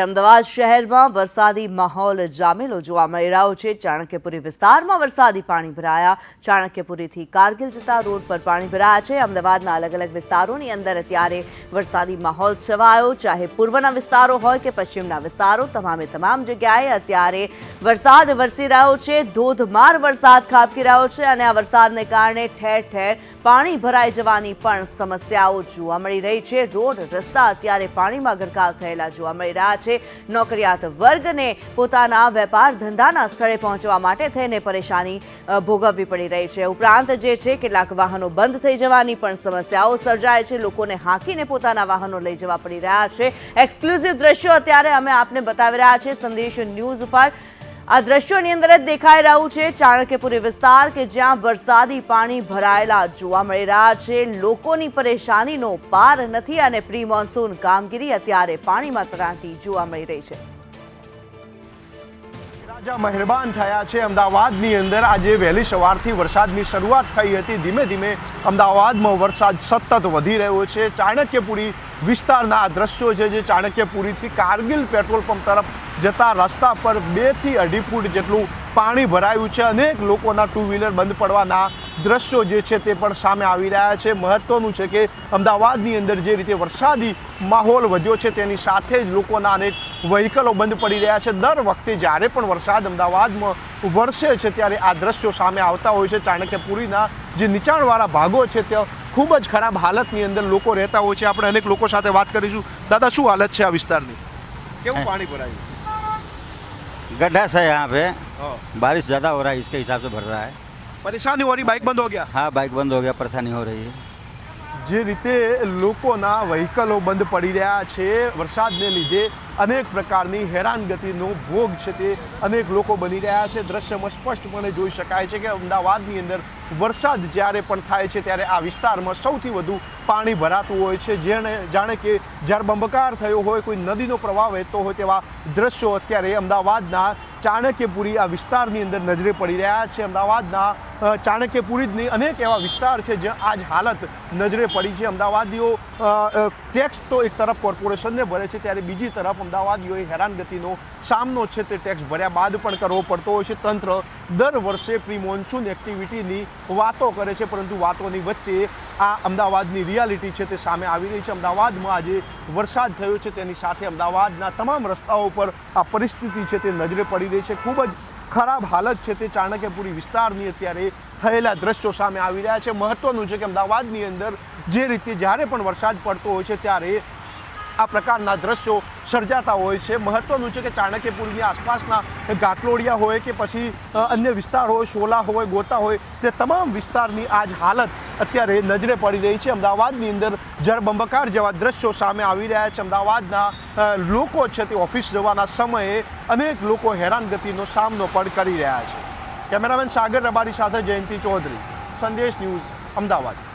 અમદાવાદ શહેરમાં વરસાદી માહોલ જામેલો જોવા મળી રહ્યો છે. ચાણક્યપુરી વિસ્તારમાં વરસાદી પાણી ભરાયા. ચાણક્યપુરીથી કારગિલ જતા રોડ પર પાણી ભરાયા છે. અમદાવાદના અલગ અલગ વિસ્તારોની અંદર અત્યારે વરસાદી માહોલ છવાયો. ચાહે પૂર્વના વિસ્તારો હોય કે પશ્ચિમના વિસ્તારો, તમામે તમામ જગ્યાએ અત્યારે વરસાદ વરસી રહ્યો છે. ધોધમાર વરસાદ ખાબકી રહ્યો છે અને આ વરસાદને કારણે ઠેર ઠેર પાણી ભરાઈ જવાની પણ સમસ્યાઓ જોવા મળી રહી છે. રોડ, રસ્તા અત્યારે પાણીમાં ગરકાવ થયેલા જોવા મળી રહ્યા છે નોકરિયાત વર્ગને પોતાના વેપાર ધંધાના સ્થળે પહોંચવા માટે થઈને પરેશાની ભોગવવી પડી રહી છે. ઉપરાંત જે છે, કેટલાક વાહનો બંધ થઈ જવાની પણ સમસ્યાઓ સર્જાય છે. લોકોને હાંકીને પોતાના વાહનો લઈ જવા પડી રહ્યા છે. એક્સક્લુઝિવ દ્રશ્યો અત્યારે અમે આપને બતાવી રહ્યા છીએ. સંદેશ ન્યૂઝ પર આ દ્રશ્યોની અંદર જ દેખાઈ રહ્યું છે ચાણક્યપુરી વિસ્તાર કે જ્યાં વરસાદી પાણી ભરાયેલા જોવા મળી રહ્યા છે. લોકોની પરેશાનીનો પાર નથી અને પ્રી મોન્સૂન કામગીરી અત્યારે પાણીમાં તરાંતી જોવા મળી રહી છે. રાજા મહેરબાન થયા છે. અમદાવાદની અંદર આજે વહેલી સવારથી વરસાદની શરૂઆત થઈ હતી. ધીમે ધીમે અમદાવાદમાં વરસાદ સતત વધી રહ્યો છે. ચાણક્યપુરી વિસ્તારના દ્રશ્યો છે જે ચાણક્યપુરીથી કારગિલ પેટ્રોલ પંપ તરફ જતા રસ્તા પર બેથી અઢી ફૂટ જેટલું પાણી ભરાયું છે. અનેક લોકોના ટુ વ્હીલર બંધ પડવાના દ્રશ્યો જે છે તે પણ સામે આવી રહ્યા છે. મહત્વનું છે કે અમદાવાદની અંદર જે રીતે વરસાદી માહોલ વધ્યો છે તેની સાથે જ લોકોના અનેક વ્હીકલો બંધ પડી રહ્યા છે. દર વખતે જ્યારે પણ વરસાદ અમદાવાદમાં વરસે છે ત્યારે આ દ્રશ્યો સામે આવતા હોય છે. ચાણક્યપુરીના જે નીચાણવાળા ભાગો છે ત્યાં ખૂબ જ ખરાબ હાલતની અંદર લોકો રહેતા હોય છે. આપણે અનેક લોકો સાથે વાત કરીશું. દાદા શું હાલત છે આ વિસ્તારની? કેવું પાણી ભરાયું? गड्ढा सा यहाँ पे बारिश ज़्यादा हो रहा है इसके हिसाब से भर रहा है परेशानी हो रही बाइक बंद हो गया हाँ बाइक बंद हो गया परेशानी हो रही है જે રીતે લોકોના વ્હીકલો બંધ પડી રહ્યા છે, વરસાદને લીધે અનેક પ્રકારની હેરાનગતિનો ભોગ છે તે અનેક લોકો બની રહ્યા છે. દ્રશ્યમાં સ્પષ્ટપણે જોઈ શકાય છે કે અમદાવાદની અંદર વરસાદ જ્યારે પણ થાય છે ત્યારે આ વિસ્તારમાં સૌથી વધુ પાણી ભરાતું હોય છે. જેને જાણે કે જ્યારે બંબકાર થયો હોય, કોઈ નદીનો પ્રવાહ વહેતો હોય તેવા દ્રશ્યો અત્યારે અમદાવાદના ચાણક્યપુરી આ વિસ્તારની અંદર નજરે પડી રહ્યા છે. અમદાવાદના ચાણક્યપુરી જ નહીં, અનેક એવા વિસ્તાર છે જ્યાં આજ હાલત નજરે પડી છે. અમદાવાદીઓ ટેક્સ તો એક તરફ કોર્પોરેશનને ભરે છે, ત્યારે બીજી તરફ અમદાવાદીઓએ હેરાનગતિનો સામનો છે તે ટેક્સ ભર્યા બાદ પણ કરવો પડતો હોય છે. તંત્ર દર વર્ષે પ્રી મોન્સૂન એક્ટિવિટીની વાતો કરે છે, પરંતુ વાતોની વચ્ચે આ અમદાવાદની રિયાલિટી છે તે સામે આવી રહી છે. અમદાવાદમાં આજે વરસાદ થયો છે, તેની સાથે અમદાવાદના તમામ રસ્તાઓ પર આ પરિસ્થિતિ છે તે નજરે પડી રહી છે. ખૂબ જ ખરાબ હાલત છે તે ચાણક્યપુરી વિસ્તારની અત્યારે થયેલા દ્રશ્યો સામે આવી રહ્યા છે. મહત્વનું છે કે અમદાવાદની અંદર જે રીતે જ્યારે પણ વરસાદ પડતો હોય છે ત્યારે આ પ્રકારના દ્રશ્યો સર્જાતા હોય છે. મહત્વનું છે કે ચાણક્યપુરીની આસપાસના ગાટલોડિયા હોય કે પછી અન્ય વિસ્તાર હોય, શોલા હોય, ગોતા હોય, તે તમામ વિસ્તારની આજ હાલત અત્યારે નજરે પડી રહી છે. અમદાવાદની અંદર જળબંબકાર જેવા દ્રશ્યો સામે આવી રહ્યા છે. અમદાવાદના લોકો છે તે ઓફિસ જવાના સમયે અનેક લોકો હેરાનગતિનો સામનો પણ કરી રહ્યા છે. કેમેરામેન સાગર રબારી સાથે જયંતિ ચૌધરી. સંદેશ ન્યૂઝ, અમદાવાદ.